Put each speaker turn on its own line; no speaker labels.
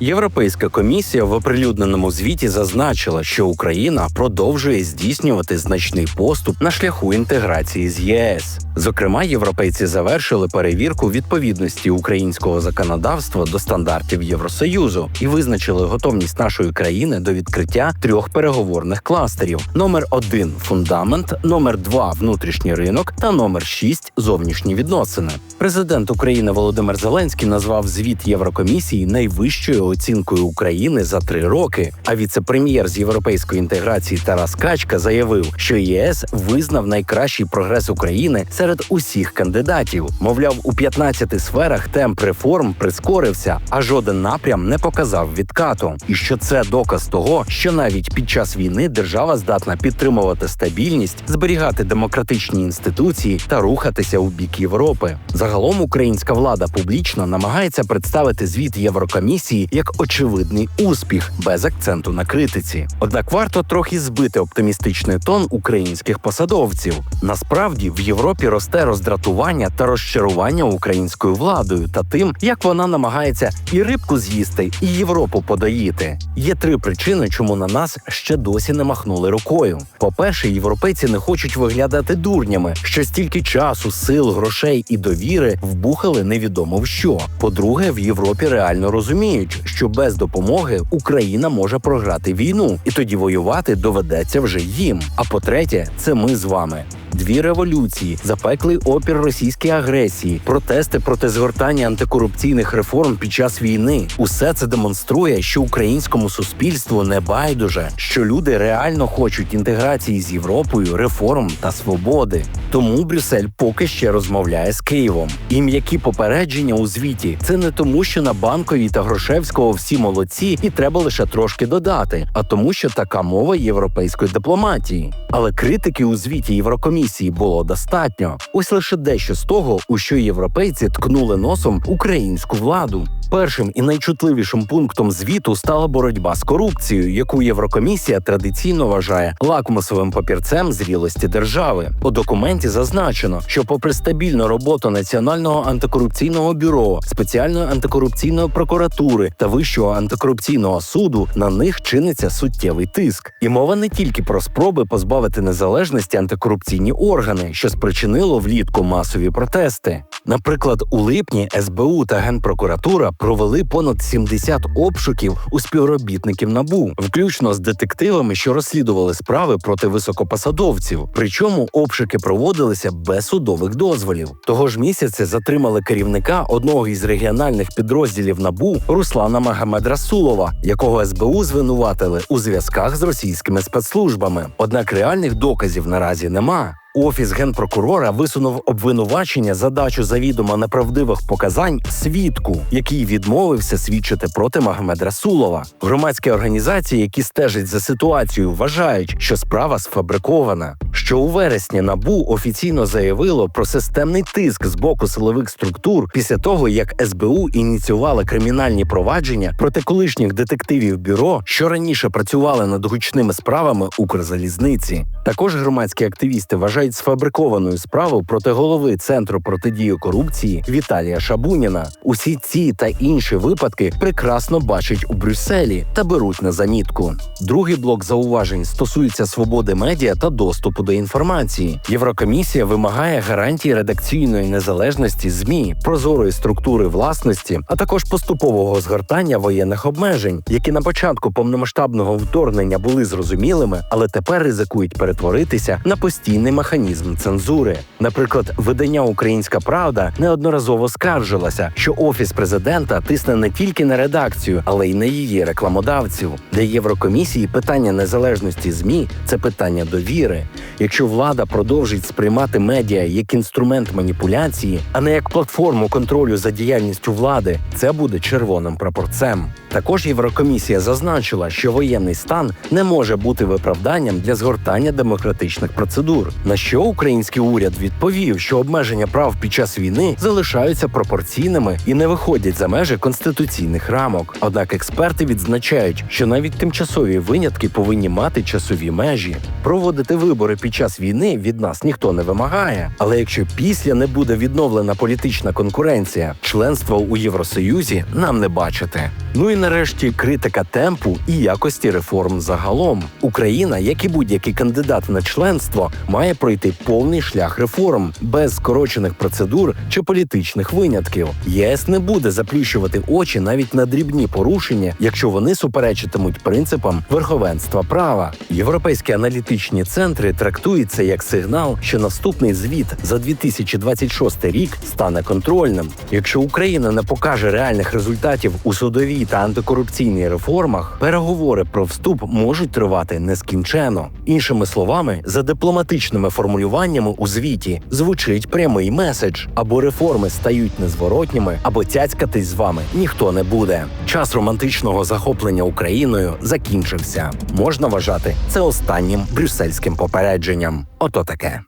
Європейська комісія в оприлюдненому звіті зазначила, що Україна продовжує здійснювати значний поступ на шляху інтеграції з ЄС. Зокрема, європейці завершили перевірку відповідності українського законодавства до стандартів Євросоюзу і визначили готовність нашої країни до відкриття трьох переговорних кластерів: номер 1 – фундамент, номер 2 – внутрішній ринок та номер 6 – зовнішні відносини. Президент України Володимир Зеленський назвав звіт Єврокомісії найвищою оцінкою України за три роки. А віце-прем'єр з європейської інтеграції Тарас Качка заявив, що ЄС визнав найкращий прогрес України серед усіх кандидатів. Мовляв, у 15 сферах темп реформ прискорився, а жоден напрям не показав відкату. І що це доказ того, що навіть під час війни держава здатна підтримувати стабільність, зберігати демократичні інституції та рухатися у бік Європи. Загалом українська влада публічно намагається представити звіт Єврокомісії як очевидний успіх без акценту на критиці. Однак варто трохи збити оптимістичний тон українських посадовців. Насправді в Європі росте роздратування та розчарування українською владою та тим, як вона намагається і рибку з'їсти, і Європу подоїти. Є три причини, чому на нас ще досі не махнули рукою. По-перше, європейці не хочуть виглядати дурнями, що стільки часу, сил, грошей і довіри вбухали невідомо в що. По-друге, в Європі реально розуміють, що без допомоги Україна може програти війну, і тоді воювати доведеться вже їм. А по-третє, це ми з вами. Дві революції, запеклий опір російській агресії, протести проти згортання антикорупційних реформ під час війни. Усе це демонструє, що українському суспільству не байдуже, що люди реально хочуть інтеграції з Європою, реформ та свободи. Тому Брюссель поки ще розмовляє з Києвом. І м'які попередження у звіті це не тому, що на банковій та Грошевського всі молодці, і треба лише трошки додати, а тому, що така мова європейської дипломатії. Але критики у звіті Єврокомісії було достатньо. Ось лише дещо з того, у що європейці ткнули носом українську владу. Першим і найчутливішим пунктом звіту стала боротьба з корупцією, яку Єврокомісія традиційно вважає лакмусовим папірцем зрілості держави. У документі зазначено, що, попри стабільну роботу Національного антикорупційного бюро, спеціальної антикорупційної прокуратури та вищого антикорупційного суду, на них чиниться суттєвий тиск. І мова не тільки про спроби позбавити незалежності антикорупційні органи, що спричинило влітку масові протести. Наприклад, у липні СБУ та Генпрокуратура провели понад 70 обшуків у співробітників набу, включно з детективами, що розслідували справи проти високопосадовців. Причому обшуки проводилися без судових дозволів. Того ж місяця затримали керівника одного із регіональних підрозділів набу Руслана Магомедрасулова, якого СБУ звинуватили у зв'язках з російськими спецслужбами. Однак реальних доказів наразі нема. Офіс генпрокурора висунув обвинувачення за дачу завідомо неправдивих показань свідку, який відмовився свідчити проти Магомед Расулова. Громадські організації, які стежать за ситуацією, вважають, що справа сфабрикована. Що у вересні набу офіційно заявило про системний тиск з боку силових структур після того, як СБУ ініціювала кримінальні провадження проти колишніх детективів бюро, що раніше працювали над гучними справами Укрзалізниці. Також громадські активісти вважають сфабрикованою справу проти голови центру протидії корупції Віталія Шабуніна. Усі ці та інші випадки прекрасно бачать у Брюсселі та беруть на замітку. Другий блок зауважень стосується свободи медіа та доступу до інформації. Єврокомісія вимагає гарантії редакційної незалежності змі, прозорої структури власності, а також поступового згортання воєнних обмежень, які на початку повномасштабного вторгнення були зрозумілими, але тепер ризикують перетворитися на постійний механізм цензури. Наприклад, видання Українська Правда неодноразово скаржилася, що офіс президента тисне не тільки на редакцію, але й на її рекламодавців. Для Єврокомісії питання незалежності змі це питання довіри. Якщо влада продовжить сприймати медіа як інструмент маніпуляції, а не як платформу контролю за діяльністю влади, це буде червоним прапорцем. Також Єврокомісія зазначила, що воєнний стан не може бути виправданням для згортання демократичних процедур. На На що український уряд відповів, що обмеження прав під час війни залишаються пропорційними і не виходять за межі конституційних рамок. Однак експерти відзначають, що навіть тимчасові винятки повинні мати часові межі. Проводити вибори під час війни від нас ніхто не вимагає. Але якщо після не буде відновлена політична конкуренція, членство у Євросоюзі нам не бачити. Ну і нарешті критика темпу і якості реформ загалом. Україна, як і будь-який кандидат на членство, має пройти повний шлях реформ без скорочених процедур чи політичних винятків. ЄС не буде заплющувати очі навіть на дрібні порушення, якщо вони суперечитимуть принципам верховенства права. Європейські аналітичні центри трактують це як сигнал, що наступний звіт за 2026 рік стане контрольним. Якщо Україна не покаже реальних результатів у судовій та антикорупційній реформах, переговори про вступ можуть тривати нескінченно. Іншими словами, за дипломатичними формулюваннями у звіті звучить прямий меседж: або реформи стають незворотніми, або цяцькатись з вами ніхто не буде. Час романтичного захоплення Україною закінчився. Можна вважати це останнім брюссельським попередженням. Ото таке.